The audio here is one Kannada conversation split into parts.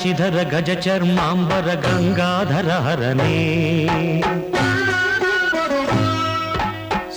శశిధర గజ చర్మాంబర గంగాధర హరణే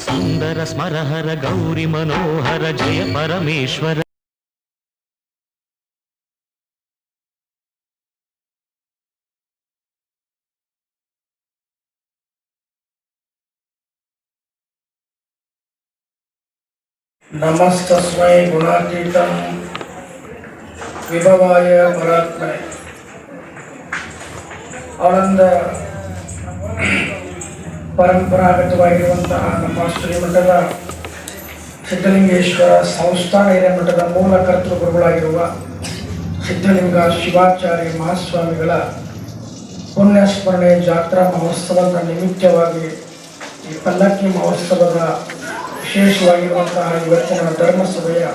సుందర స్మరహర గౌరి మనోహర జయ పరమేశ్వర नमस्तस्मै गुणातीतं विभवाय परात्मने ಆನಂದ ಪರಂಪರಾಗತವಾಗಿರುವಂತಹ ನಮ್ಮ ಶ್ರೀಮಠದ ಸಿದ್ಧಲಿಂಗೇಶ್ವರ ಸಂಸ್ಥಾನ ಹಿರೇಮಠದ ಮೂಲ ಕರ್ತೃಗುರುಗಳಾಗಿರುವ ಸಿದ್ಧಲಿಂಗ ಶಿವಾಚಾರ್ಯ ಮಹಾಸ್ವಾಮಿಗಳ ಪುಣ್ಯಸ್ಮರಣೆ ಜಾತ್ರಾ ಮಹೋತ್ಸವದ ನಿಮಿತ್ತವಾಗಿ ಈ ಪಲ್ಲಕ್ಕಿ ಮಹೋತ್ಸವದ ವಿಶೇಷವಾಗಿರುವಂತಹ ಇವತ್ತಿನ ಧರ್ಮಸಭೆಯ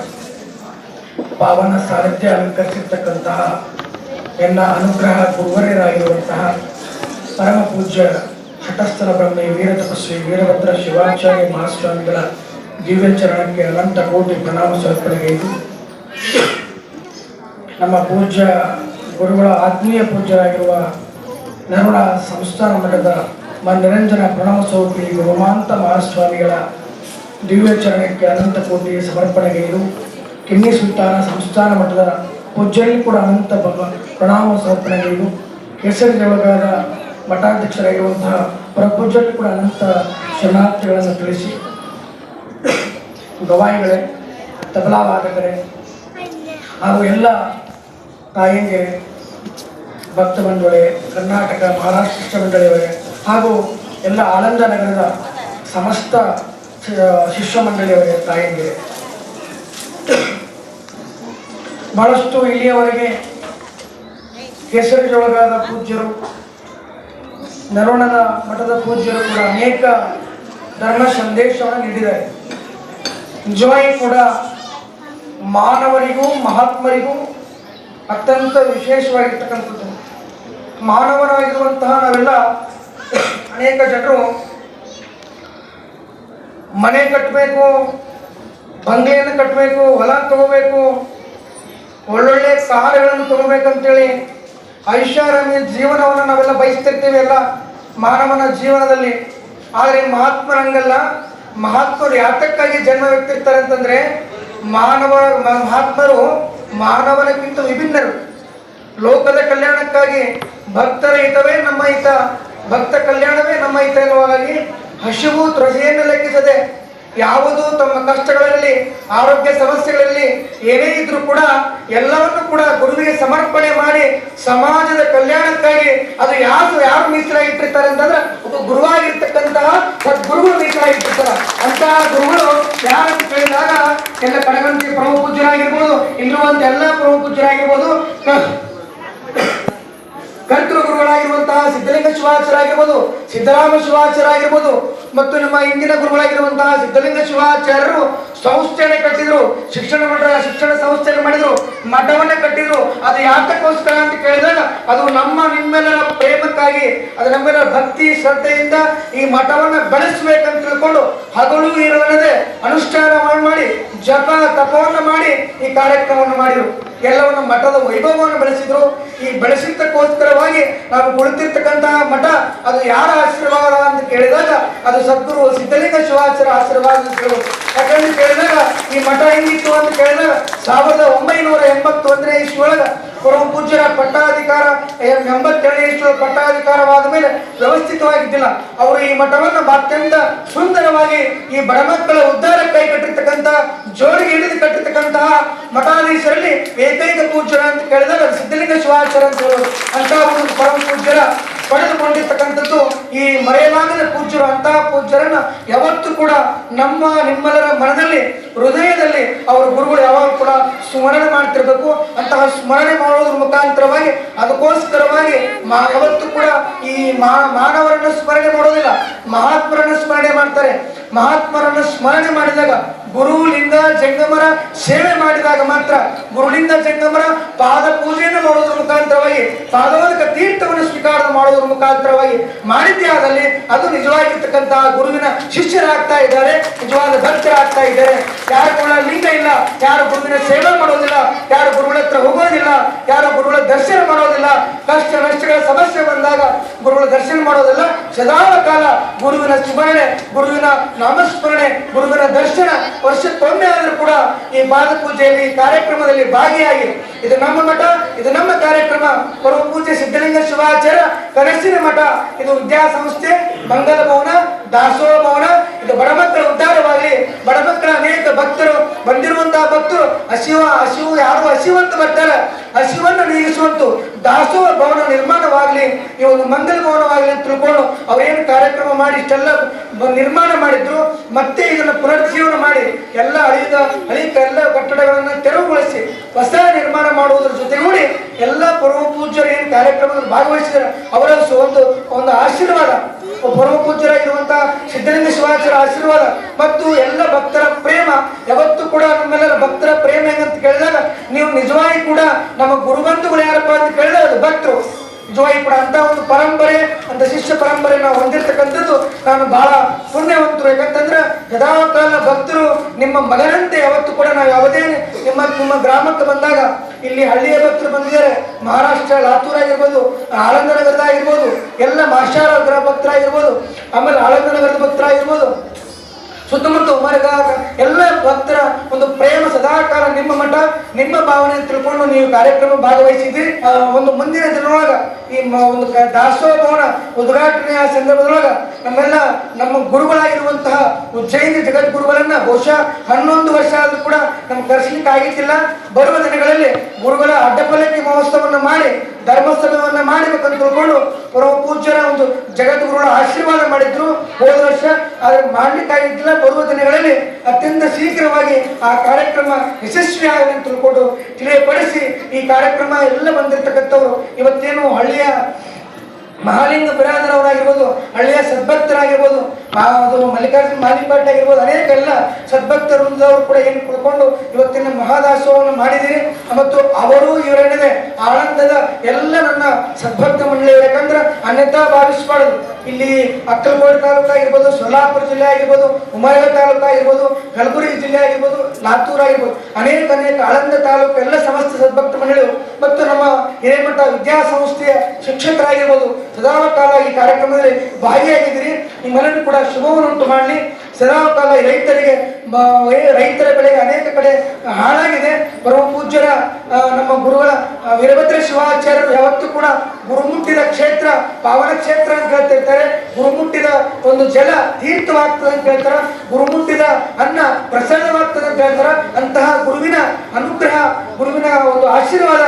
ಪಾವನ ಸಾರಥ್ಯ ಅಲಂಕರಿಸಿರ್ತಕ್ಕಂತಹ ಎಲ್ಲ ಅನುಗ್ರಹ ಗುರುವರ್ಯರಾಗಿರುವಂತಹ ಪರಮ ಪೂಜ್ಯ ಹಠಸ್ಥಲ ಬ್ರಹ್ಮಿ ವೀರ ತಪಸ್ವಿ ವೀರಭದ್ರ ಶಿವಾಚಾರ್ಯ ಮಹಾಸ್ವಾಮಿಗಳ ದಿವ್ಯಚರಣಕ್ಕೆ ಅನಂತ ಕೋಟಿ ಪ್ರಣಾಮ ಸಮರ್ಪಣೆಗೈದು ನಮ್ಮ ಪೂಜ್ಯ ಗುರುಗಳ ಆತ್ಮೀಯ ಪೂಜ್ಯರಾಗಿರುವ ನರುಳ ಸಂಸ್ಥಾನ ಮಠದ ನಿರಂಜನ ಪ್ರಣವ ಸ್ವರೂಪಿ ಗುರುಮಾಂತ ಮಹಾಸ್ವಾಮಿಗಳ ದಿವ್ಯಚರಣಕ್ಕೆ ಅನಂತ ಕೋಟಿ ಸಮರ್ಪಣೆಗೈದು ಕಿನ್ನಿ ಸುಲ್ತಾನ ಸಂಸ್ಥಾನ ಮಠದ ಪೂಜ್ಯರಲ್ಲಿ ಕೂಡ ಅನಂತ ಭಗವಾನ್ ಪ್ರಣಾಮ ಸಮರ್ಪಣೆಗೈದು, ಕೇಸರಿ ಒಳಗಾದ ಮಠಾಧ್ಯಕ್ಷರಾಗಿರುವಂತಹ ಪ್ರಪೂಜ್ಯರಲ್ಲಿ ಕೂಡ ಅನಂತ ಶರಣಾರ್ಥಿಗಳನ್ನು ತಿಳಿಸಿ. ಗವಾಯಿಗಳೇ, ತಬಲಾವಾದಕರೇ, ಹಾಗೂ ಎಲ್ಲ ತಾಯಿಗೆ ಭಕ್ತ ಮಂಡಳಿ ಕರ್ನಾಟಕ ಮಹಾರಾಷ್ಟ್ರ ಮಂಡಳಿಯವರೇ, ಹಾಗೂ ಎಲ್ಲ ಆನಂದ ನಗರದ ಸಮಸ್ತ ಶಿಷ್ಯ ಮಂಡಳಿಯವರೇ ತಾಯಂಗೆ ಬಹಳಷ್ಟು ಇಲ್ಲಿಯವರೆಗೆ ಕೇಸರಿ ಜೊಳಗಾದ ಪೂಜ್ಯರು ನರೋಣದ ಮಠದ ಪೂಜ್ಯರು ಕೂಡ ಅನೇಕ ಧರ್ಮ ಸಂದೇಶವನ್ನು ನೀಡಿದ್ದಾರೆ. ನಿಜವಾಗಿ ಕೂಡ ಮಾನವರಿಗೂ, ಮಹಾತ್ಮರಿಗೂ ಅತ್ಯಂತ ವಿಶೇಷವಾಗಿರ್ತಕ್ಕಂಥದ್ದು. ಮಾನವರಾಗಿರುವಂತಹ ನಾವೆಲ್ಲ ಅನೇಕ ಜನರು ಮನೆ ಕಟ್ಟಬೇಕು, ಬಂಗ್ಲೆಯನ್ನು ಕಟ್ಟಬೇಕು, ಹೊಲ ತಗೋಬೇಕು ಒಳ್ಳೊಳ್ಳೆ ಕಾರುಗಳನ್ನು ತಗೋಬೇಕಂತೇಳಿ ಐಷಾರಾಮಿ ಜೀವನವನ್ನು ನಾವೆಲ್ಲ ಬಯಸ್ತಿರ್ತೀವಿ ಎಲ್ಲ ಮಾನವನ ಜೀವನದಲ್ಲಿ. ಆದರೆ ಮಹಾತ್ಮರಂಗಲ್ಲ, ಮಹಾತ್ಮರು ಯಾತಕ್ಕಾಗಿ ಜನ್ಮವೆತ್ತಿರ್ತಾರೆ ಅಂತಂದ್ರೆ ಮಾನವ, ಮಹಾತ್ಮರು ಮಾನವನಕ್ಕಿಂತ ವಿಭಿನ್ನರು. ಲೋಕದ ಕಲ್ಯಾಣಕ್ಕಾಗಿ ಭಕ್ತರ ಹಿತವೇ ನಮ್ಮ ಹಿತ, ಭಕ್ತ ಕಲ್ಯಾಣವೇ ನಮ್ಮ ಹಿತ ಎನ್ನುವಾಗಿ ಹಸಿವು ತ್ರಜೆಯನ್ನು ಲೆಕ್ಕಿಸದೆ ಯಾವುದು ತಮ್ಮ ಕಷ್ಟಗಳಲ್ಲಿ, ಆರೋಗ್ಯ ಸಮಸ್ಯೆಗಳಲ್ಲಿ ಏನೇ ಇದ್ರೂ ಕೂಡ ಎಲ್ಲವನ್ನು ಕೂಡ ಗುರುವಿಗೆ ಸಮರ್ಪಣೆ ಮಾಡಿ ಸಮಾಜದ ಕಲ್ಯಾಣಕ್ಕಾಗಿ ಅದು ಯಾರು ಯಾರು ಮೀಸಲಾಗಿಟ್ಟಿರ್ತಾರೆ ಅಂತಂದ್ರೆ ಒಬ್ಬ ಗುರುವಾಗಿರ್ತಕ್ಕಂತಹ ಸದ್ಗುರುಗಳು ಮೀಸಲಾಗಿಟ್ಟಿರ್ತಾರೆ ಅಂತಹ ಗುರುಗಳು ಯಾರಂತ ಕೇಳಿದಾಗ ಎಲ್ಲ ಕಡಗಂತಿ ಪ್ರಮುಖ ಪೂಜ್ಯರಾಗಿರ್ಬೋದು, ಇಲ್ಲಿರುವಂತ ಎಲ್ಲ ಪ್ರಮುಖ ಪೂಜ್ಯರಾಗಿರ್ಬೋದು ಗುರುಗಳಾಗಿರುವಂತಹ ಸಿದ್ಧಲಿಂಗ ಶಿವಾಚಾರ್ಯರಾಗಿರ್ಬೋದು, ಸಿದ್ದರಾಮ ಶಿವಾಚಾರ್ಯರಾಗಿರ್ಬೋದು ಮತ್ತು ನಮ್ಮ ಇಂದಿನ ಗುರುಗಳಾಗಿರುವಂತಹ ಸಿದ್ಧಲಿಂಗ ಶಿವಾಚಾರ್ಯರು ಸಂಸ್ಥೆಯನ್ನು ಕಟ್ಟಿದ್ರು, ಶಿಕ್ಷಣ ಮಠ ಶಿಕ್ಷಣ ಸಂಸ್ಥೆಯನ್ನು ಮಾಡಿದ್ರು, ಮಠವನ್ನ ಕಟ್ಟಿದ್ರು ಅದು ಯಾತಕ್ಕೋಸ್ಕರ ಅಂತ ಕೇಳಿದಾಗ ಅದು ನಮ್ಮ ನಿಮ್ಮೆಲ್ಲರ ಪ್ರೇಮಕ್ಕಾಗಿ, ಅದು ನಮ್ಮೆಲ್ಲರ ಭಕ್ತಿ ಶ್ರದ್ಧೆಯಿಂದ ಈ ಮಠವನ್ನ ಬೆಳೆಸ್ಬೇಕಂತ ತಿಳ್ಕೊಂಡು ಹಗಲು ಇರಲದೆ ಅನುಷ್ಠಾನ ಮಾಡಿ ಮಾಡಿ, ಜಪ, ತಪವನ್ನು ಮಾಡಿ ಈ ಕಾರ್ಯಕ್ರಮವನ್ನು ಮಾಡಿದ್ರು. ಎಲ್ಲವನ್ನು ಮಠದ ವೈಭವವನ್ನು ಬೆಳೆಸಿದ್ರು. ಈ ಬೆಳೆಸಿದ್ದಕ್ಕೋಸ್ಕರವಾಗಿ ನಾವು ಕುಳಿತಿರ್ತಕ್ಕಂತಹ ಮಠ, ಅದು ಯಾರ ಆಶೀರ್ವಾದ ಅಂತ ಕೇಳಿದಾಗ ಅದು ಸದ್ಗುರು ಸಿದ್ಧಲಿಂಗ ಶಿವಾಚಾರ್ಯ ಆಶೀರ್ವಾದ ಅಂತ ಹೇಳೋದು. ಯಾಕಂದ್ರೆ ಕೇಳಿದಾಗ ಈ ಮಠ ಹೆಂಗಿತ್ತು ಅಂತ ಕೇಳಿದಾಗ ಸಾವಿರದ ಒಂಬೈನೂರ ಎಂಬತ್ತೊಂದನೇ ಇಷ್ಟೊಳಗ ಪರಮ ಪೂಜ್ಯರ ಪಟ್ಟಾಧಿಕಾರ ಎಂಬತ್ತೇಳನೇ ಇಷ್ಟು ಪಟ್ಟಾಧಿಕಾರವಾದ ಮೇಲೆ ವ್ಯವಸ್ಥಿತವಾಗಿದ್ದಿಲ್ಲ ಅವರು ಈ ಮಠವನ್ನು ಅತ್ಯಂತ ಸುಂದರವಾಗಿ ಈ ಬಡಮಕ್ಕಳ ಕೈ ಕಟ್ಟಿರ್ತಕ್ಕಂತಹ ಜೋರಿಗೆ ಹಿಡಿದು ಕಟ್ಟಿರ್ತಕ್ಕಂತಹ ಮಠಾಧೀಶರಲ್ಲಿ ಏಕೈಕ ಪೂಜ್ಯರ ಅಂತ ಕೇಳಿದಾಗ ಸಿದ್ಧಲಿಂಗ ಶಿವಾಚಾರ್ಯ ಅಂತ ಹೇಳೋದು ಅಂತ ಒಂದು ಪರಮ ಪೂಜ್ಯರ ಪಡೆದುಕೊಂಡಿರ್ತಕ್ಕಂಥದ್ದು ಈ ಮರೆಯಲಾಗದ ಪೂಜ್ಯರು, ಅಂತಹ ಪೂಜ್ಯರನ್ನ ಯಾವತ್ತೂ ಕೂಡ ನಮ್ಮ ನಿಮ್ಮೆಲ್ಲರ ಮನದಲ್ಲಿ, ಹೃದಯದಲ್ಲಿ ಅವರ ಗುರುಗಳು ಯಾವಾಗ ಕೂಡ ಸ್ಮರಣೆ ಮಾಡ್ತಿರ್ಬೇಕು. ಅಂತಹ ಸ್ಮರಣೆ ಮಾಡೋದ್ರ ಮುಖಾಂತರವಾಗಿ, ಅದಕ್ಕೋಸ್ಕರವಾಗಿ ಯಾವತ್ತೂ ಕೂಡ ಈ ಮಾನವರನ್ನ ಸ್ಮರಣೆ ಮಾಡೋದಿಲ್ಲ. ಮಹಾತ್ಮರನ್ನ ಸ್ಮರಣೆ ಮಾಡ್ತಾರೆ. ಮಹಾತ್ಮರನ್ನ ಸ್ಮರಣೆ ಮಾಡಿದಾಗ ಗುರುಲಿಂಗ ಜಂಗಮರ ಸೇವೆ ಮಾಡಿದಾಗ ಮಾತ್ರ ಗುರುಲಿಂಗ ಜಂಗಮರ ಪಾದ ಪೂಜೆಯನ್ನು ಮಾಡೋದ್ರ ಮುಖಾಂತರವಾಗಿ, ಪಾದವಾದಕ ತೀರ್ಥವನ್ನು ಸ್ವೀಕಾರ ಮಾಡೋದ್ರ ಮುಖಾಂತರವಾಗಿ ಮಾಡಿದ್ದೇ ಅದು ನಿಜವಾಗಿರ್ತಕ್ಕಂತಹ ಗುರುವಿನ ಶಿಷ್ಯರಾಗ್ತಾ ಇದ್ದಾರೆ, ನಿಜವಾದ ಭಕ್ತರಾಗ್ತಾ ಇದ್ದಾರೆ. ಯಾರು ಕೂಡ ಲಿಂಗ ಇಲ್ಲ, ಯಾರು ಗುರುವಿನ ಸೇವೆ ಮಾಡೋದಿಲ್ಲ ಯಾರು ಗುರುಗಳ ಹತ್ರ ಹೋಗೋದಿಲ್ಲ ಯಾರು ಗುರುಗಳ ದರ್ಶನ ಮಾಡೋದಿಲ್ಲ, ಕಷ್ಟ ನಷ್ಟಗಳ ಸಮಸ್ಯೆ ಬಂದಾಗ ಗುರುಗಳ ದರ್ಶನ ಮಾಡೋದಿಲ್ಲ. ಸದಾ ಕಾಲ ಗುರುವಿನ ಸ್ಮರಣೆ, ಗುರುವಿನ ನಾಮಸ್ಮರಣೆ, ಗುರುವಿನ ದರ್ಶನ ವರ್ಷಕ್ಕೊಮ್ಮೆ ಆದರೂ ಕೂಡ ಈ ಪಾದ ಪೂಜೆಯಲ್ಲಿ ಕಾರ್ಯಕ್ರಮದಲ್ಲಿ ಭಾಗಿಯಾಗಿ. ಇದು ನಮ್ಮ ಮಠ, ಇದು ನಮ್ಮ ಕಾರ್ಯಕ್ರಮ. ಪರಮ ಪೂಜೆ ಸಿದ್ಧಲಿಂಗ ಶಿವಾಚಾರ್ಯ ಕನಸಿನ ಮಠ. ಇದು ವಿದ್ಯಾಸಂಸ್ಥೆ, ಮಂಗಲ ಭವನ, ದಾಸೋಹ ಭವನ. ಇದು ಬಡ ಮಕ್ಕಳ ಉದ್ಧಾರವಾಗಲಿ. ಬಡ ಅನೇಕ ಭಕ್ತರು ಬಂದಿರುವಂತಹ ಭಕ್ತರು. ಹಸಿವ, ಹಸಿವು ಯಾರು, ಹಸಿವಂತ ಬರ್ತಾರೆ. ಹಸಿವನ್ನು ನೀಗಿಸುವಂತು ದಾಸೋಹ ಭವನ ನಿರ್ಮಾಣವಾಗಲಿ, ಈ ಒಂದು ಮಂಗಲ ಭವನವಾಗಲಿ ಅಂತ ತಿಳ್ಕೊಂಡು ಅವ್ರೇನು ಕಾರ್ಯಕ್ರಮ ಮಾಡಿ ಇಷ್ಟೆಲ್ಲ ನಿರ್ಮಾಣ ಮಾಡಿದ್ರು, ಮತ್ತೆ ಇದನ್ನು ಪುನರುಜ್ಜೀವನ ಮಾಡಿ ಎಲ್ಲ ಅಳಿದ ಹಳಿ ಎಲ್ಲ ಕಟ್ಟಡಗಳನ್ನು ತೆರವುಗೊಳಿಸಿ ಹೊಸ ನಿರ್ಮಾಣ ಮಾಡುವುದರ ಜೊತೆಗೂಡಿ ಎಲ್ಲ ಪರಮ ಪೂಜ್ಯರು ಏನು ಕಾರ್ಯಕ್ರಮದಲ್ಲಿ ಭಾಗವಹಿಸಿದ್ದಾರೆ ಅವರ ಒಂದು ಒಂದು ಆಶೀರ್ವಾದ. ಪರಮ ಪೂಜ್ಯರಾಗಿರುವಂತಹ ಸಿದ್ಧಲಿಂಗ ಶಿವಾಚಾರ್ಯ ಆಶೀರ್ವಾದ ಮತ್ತು ಎಲ್ಲ ಭಕ್ತರ ಪ್ರೇಮ, ಯಾವತ್ತೂ ಕೂಡ ನಮ್ಮೆಲ್ಲರ ಭಕ್ತರ ಪ್ರೇಮ ಹೆಂಗಂತ ನೀವು ನಿಜವಾಗಿ ಕೂಡ ನಮ್ಮ ಗುರುಬಂಧುಗಳು ಯಾರಪ್ಪ ಅಂತ ಕೇಳೋದು ಅದು ಭಕ್ತರು. ನಿಜವಾಗಿ ಕೂಡ ಅಂತ ಒಂದು ಪರಂಪರೆ ಅಂತ ಶಿಷ್ಯ ಪರಂಪರೆ ನಾವು ಹೊಂದಿರ್ತಕ್ಕಂಥದ್ದು ನಾನು ಬಹಳ ಪುಣ್ಯವಂತರು. ಯಾಕಂತಂದ್ರೆ ಯಥಾಕಾಲ ಭಕ್ತರು ನಿಮ್ಮ ಮಗನಂತೆ ಯಾವತ್ತು ಕೂಡ ನಾವು ಯಾವುದೇ ನಿಮ್ಮ ನಿಮ್ಮ ಗ್ರಾಮಕ್ಕೆ ಬಂದಾಗ ಇಲ್ಲಿ ಹಳ್ಳಿಯ ಭಕ್ತರು ಬಂದಿದ್ದಾರೆ. ಮಹಾರಾಷ್ಟ್ರ, ಲಾತೂರ್ ಆಗಿರ್ಬೋದು ಆಳಂದ ಆಗಿರ್ಬೋದು ಎಲ್ಲ ಮಾಷಾರ ಗ್ರಹ ಭಕ್ತರಾಗಿರ್ಬೋದು, ಆಮೇಲೆ ಆಳಂದ ನಗರದ ಭಕ್ತರಾಗಿರ್ಬೋದು ಸುತ್ತಮುತ್ತ ಉಮರಗ ಎಲ್ಲ ಭಕ್ತರ ಒಂದು ಪ್ರೇಮ ಸದಾಕಾಲ ನಿಮ್ಮ ಮಠ, ನಿಮ್ಮ ಭಾವನೆ ತಿಳ್ಕೊಂಡು ನೀವು ಕಾರ್ಯಕ್ರಮ ಭಾಗವಹಿಸಿದ್ರಿ. ಒಂದು ಮುಂದಿನ ದಿನದೊಳಗ ಈ ಒಂದು ಕ- ದಾಸೋಹ ಭವನ ಉದ್ಘಾಟನೆಯ ಸಂದರ್ಭದೊಳಗ ನಮ್ಮೆಲ್ಲ ನಮ್ಮ ಗುರುಗಳಾಗಿರುವಂತಹ ಉಜ್ಜಯಿನಿ ಜಗದ್ಗುರುಗಳನ್ನ ಬಹುಶಃ ಹನ್ನೊಂದು ವರ್ಷ ಆದರೂ ಕೂಡ ನಮ್ಗೆ ಆಗಿದ್ದಿಲ್ಲ ಬರುವ ದಿನಗಳಲ್ಲಿ ಗುರುಗಳ ಅಡ್ಡಪಲ್ಲಕ್ಕಿ ಮಹೋತ್ಸವವನ್ನು ಮಾಡಿ ಧರ್ಮಸ್ಥಳವನ್ನ ಮಾಡಬೇಕಂತ ತಿಳ್ಕೊಂಡು ಪರಮ ಪೂಜ್ಯರ ಒಂದು ಜಗದ್ಗುರುಗಳ ಆಶೀರ್ವಾದ ಮಾಡಿದ್ರು. ಹೋದ ವರ್ಷ ಆದ್ರೆ ಮಾಡಲಿಕ್ಕಾಗಿದ್ದಿಲ್ಲ ಬರುವ ದಿನಗಳಲ್ಲಿ ಅತ್ಯಂತ ಶೀಘ್ರವಾಗಿ ಆ ಕಾರ್ಯಕ್ರಮ ಯಶಸ್ವಿ ಆಗಲಿ ಅಂತ ತಿಳ್ಕೊಂಡು ತಿಳಿಯಪಡಿಸಿ ಈ ಕಾರ್ಯಕ್ರಮ ಎಲ್ಲ ಬಂದಿರತಕ್ಕಂಥವ್ರು. ಇವತ್ತೇನು ಹಳ್ಳಿಯ ಮಹಾಲಿಂಗ ಬಿರಾದರವರಾಗಿರ್ಬೋದು ಹಳ್ಳಿಯ ಸದ್ಭಕ್ತರಾಗಿರ್ಬೋದು ಅದು ಮಲ್ಲಿಕಾರ್ಜುನ ಮಾಲಿಪಾಟ್ ಆಗಿರ್ಬೋದು ಅನೇಕ ಎಲ್ಲ ಸದ್ಭಕ್ತರು ವೃಂದದವರು ಕೂಡ ಏನು ಕುಳ್ಕೊಂಡು ಇವತ್ತಿನ ಮಹಾದಾಸೋಹವನ್ನು ಮಾಡಿದ್ದೀರಿ. ಮತ್ತು ಅವರು ಇವರೇನಿದೆ ಆನಂದದ ಎಲ್ಲ ನನ್ನ ಸದ್ಭಕ್ತ ಮಂಡಳಿ ಯಾಕಂದ್ರೆ ಅನ್ಯತಾ ಭಾವಿಸಬಾರ್ದು. ಇಲ್ಲಿ ಅಕ್ಕಲಕೋಟೆ ತಾಲೂಕು ಆಗಿರ್ಬೋದು, ಸೊಲ್ಲಾಪುರ ಜಿಲ್ಲೆ ಆಗಿರ್ಬೋದು ಉಮರಗ ತಾಲೂಕು ಆಗಿರ್ಬೋದು, ಕಲಬುರಗಿ ಜಿಲ್ಲೆ ಆಗಿರ್ಬೋದು, ಲಾತೂರ್ ಆಗಿರ್ಬೋದು, ಅನೇಕ ಅನೇಕ ಆಳಂದ ತಾಲೂಕು ಎಲ್ಲ ಸಮಸ್ತ ಸದ್ಭಕ್ತ ಮಂಡಳಿಗಳು ಮತ್ತು ನಮ್ಮ ಹಿರೇಮಠ ವಿದ್ಯಾಸಂಸ್ಥೆಯ ಶಿಕ್ಷಕರಾಗಿರ್ಬೋದು ಸದಾಕಾಲ ಈ ಕಾರ್ಯಕ್ರಮದಲ್ಲಿ ಭಾಗಿಯಾಗಿದ್ದೀರಿ. ನಿಮ್ಮೆಲ್ಲರೂ ಕೂಡ ಶುಭವನ್ನುಂಟು ಮಾಡಲಿ. ಸದಾಕಾಲ ರೈತರಿಗೆ ರೈತರ ಬೆಳೆಗೆ ಅನೇಕ ಕಡೆ ಹಾಳಾಗಿದೆ. ಪರಮ ಪೂಜ್ಯರ ನಮ್ಮ ಗುರುಗಳ ವೀರಭದ್ರ ಶಿವಾಚಾರ್ಯರು ಯಾವತ್ತೂ ಕೂಡ ಗುರುಮುಟ್ಟಿದ ಕ್ಷೇತ್ರ, ಪಾವನ ಕ್ಷೇತ್ರ ಅಂತ ಹೇಳ್ತಿರ್ತಾರೆ. ಗುರುಮುಟ್ಟಿದ ಒಂದು ಜಲ ತೀರ್ಥವಾಗ್ತದೆ ಅಂತ ಹೇಳ್ತಾರೆ. ಗುರುಮುಟ್ಟಿದ ಅನ್ನ ಪ್ರಸನ್ನವಾಗ್ತದೆ ಅಂತ ಹೇಳ್ತಾರೆ. ಅಂತಹ ಗುರುವಿನ ಅನುಗ್ರಹ, ಗುರುವಿನ ಒಂದು ಆಶೀರ್ವಾದ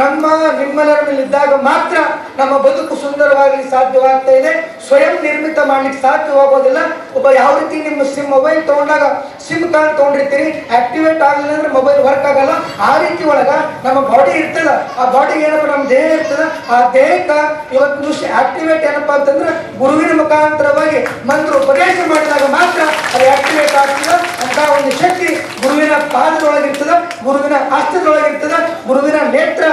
ನಮ್ಮ ನಿಮ್ಮೆಲ್ಲರ ಮೇಲೆ ಇದ್ದಾಗ ಮಾತ್ರ ನಮ್ಮ ಬದುಕು ಸುಂದರವಾಗಿ ಸಾಧ್ಯವಾಗ್ತಾ ಇದೆ. ಸ್ವಯಂ ನಿರ್ಮಿತ ಮಾಡ್ಲಿಕ್ಕೆ ಸಾಧ್ಯ ಸಾಧ್ಯವಾಗೋದಿಲ್ಲ ಒಬ್ಬ ಯಾವ ರೀತಿ ನಿಮ್ಮ ಸಿಮ್ ಮೊಬೈಲ್ ತಗೊಂಡಾಗ ಸಿಮ್ ಕಾರ್ಡ್ ತಗೊಂಡಿರ್ತೀರಿ ಆಕ್ಟಿವೇಟ್ ಆಗಲಿಲ್ಲ ಅಂದ್ರೆ ಮೊಬೈಲ್ ವರ್ಕ್ ಆಗಲ್ಲ. ಆ ರೀತಿ ಒಳಗ ನಮ್ಮ ಬಾಡಿ ಇರ್ತದ. ಆ ಬಾಡಿಗೆ ಏನಪ್ಪ, ನಮ್ಮ ದೇಹ ಇರ್ತದ. ಆ ದೇಹಕ್ಕೆ ಇವತ್ತು ಆಕ್ಟಿವೇಟ್ ಏನಪ್ಪಾ ಅಂತಂದ್ರೆ ಗುರುವಿನ ಮುಖಾಂತರವಾಗಿ ಮಂತ್ರ ಉಪದೇಶ ಮಾಡಿದಾಗ ಮಾತ್ರ ಅದು ಆಕ್ಟಿವೇಟ್ ಆಗ್ತದ. ಅಂತ ಒಂದು ಶಕ್ತಿ ಗುರುವಿನ ಪಾದದೊಳಗಿರ್ತದ, ಗುರುವಿನ ಹಸ್ತದೊಳಗಿರ್ತದ ಗುರುವಿನ ನೇತ್ರ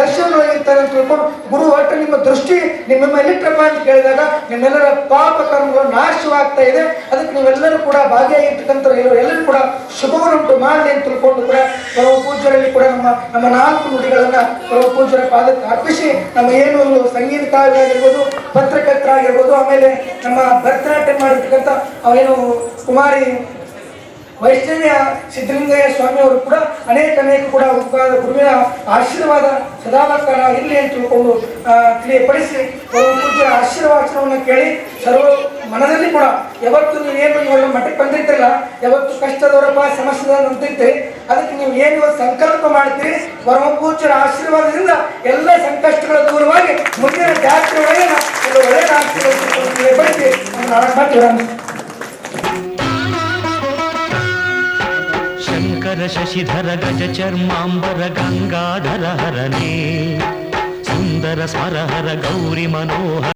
ದರ್ಶನದೊಳಗಿರ್ತದೆ ಅಂತ ತಿಳ್ಕೊಂಡು ಗುರು, ಒಟ್ಟು ನಿಮ್ಮ ದೃಷ್ಟಿ ನಿಮ್ಮ ಮೇಲಿಟ್ಟಪ್ಪ ಅಂತ ಕೇಳಿದಾಗ ನಿಮ್ಮೆಲ್ಲರ ಪಾಪ ಕರ್ಮಗಳು ನಾಶವಾಗ್ತಾ ಇದೆ. ಅದಕ್ಕೆ ನೀವೆಲ್ಲರೂ ಕೂಡ ಭಾಗಿಯಾಗಿರ್ತಕ್ಕಂಥ ಎಲ್ಲರೂ ಕೂಡ ಶುಭವನ್ನುಂಟು ಮಾಡಲಿ ಅಂತ ತಿಳ್ಕೊಂಡು ಕೂಡ ಕೆಲವು ಪೂಜ್ಯರಲ್ಲಿ ಕೂಡ ನಮ್ಮ ನಮ್ಮ ನಾಲ್ಕು ನುಡಿಗಳನ್ನು ಕೆಲವು ಪೂಜರ ಪಾದಕ್ಕೆ ಅರ್ಪಿಸಿ ನಮ್ಮ ಏನು ಒಂದು ಸಂಗೀತಕಾರರಾಗಿರ್ಬೋದು ಪತ್ರಕರ್ತರಾಗಿರ್ಬೋದು, ಆಮೇಲೆ ನಮ್ಮ ಭರತನಾಟ್ಯ ಮಾಡಿರ್ತಕ್ಕಂಥ ಅವೇನು ಕುಮಾರಿ ವೈಷ್ಣವ್ಯ ಸಿದ್ಧಲಿಂಗಯ್ಯ ಸ್ವಾಮಿ ಅವರು ಕೂಡ ಅನೇಕ ಅನೇಕ ಕೂಡ ಗುರುವಿನ ಆಶೀರ್ವಾದ ಸದಾಕಾಲ ಇರಲಿ ಅಂತ ತಿಳ್ಕೊಂಡು ತಿಳಿಯಪಡಿಸಿ ಪೂಜ್ಯರ ಆಶೀರ್ವಾಚನವನ್ನು ಕೇಳಿ ಸರ್ವ ಮನದಲ್ಲಿ ಕೂಡ ಯಾವತ್ತು ನೀವು ಏನು ಇವಾಗ ಮಠಕ್ಕೆ ಬಂದಿರ್ತಿರಲ್ಲ ಯಾವತ್ತು ಕಷ್ಟದವರಪ್ಪ ಸಮಸ್ಯೆ ಅಂತಿರ್ತೀರಿ ಅದಕ್ಕೆ ನೀವು ಏನು ಸಂಕಲ್ಪ ಮಾಡ್ತೀರಿ ಪೂಜ್ಯರ ಆಶೀರ್ವಾದದಿಂದ ಎಲ್ಲ ಸಂಕಷ್ಟಗಳ ದೂರವಾಗಿ ಮುಂದಿನ ಜಾತ್ರೆ ಒಳಗೆ ಒಳ್ಳೆಯ ಆಶೀರ್ವಾದ ತಿಳಿಯಪಡಿಸಿ. ನಮ್ಮ శ్రీధర శశిధర గజ చర్మాంబర గంగాధర హరనే. సుందర స్మరహర గౌరి మనోహర.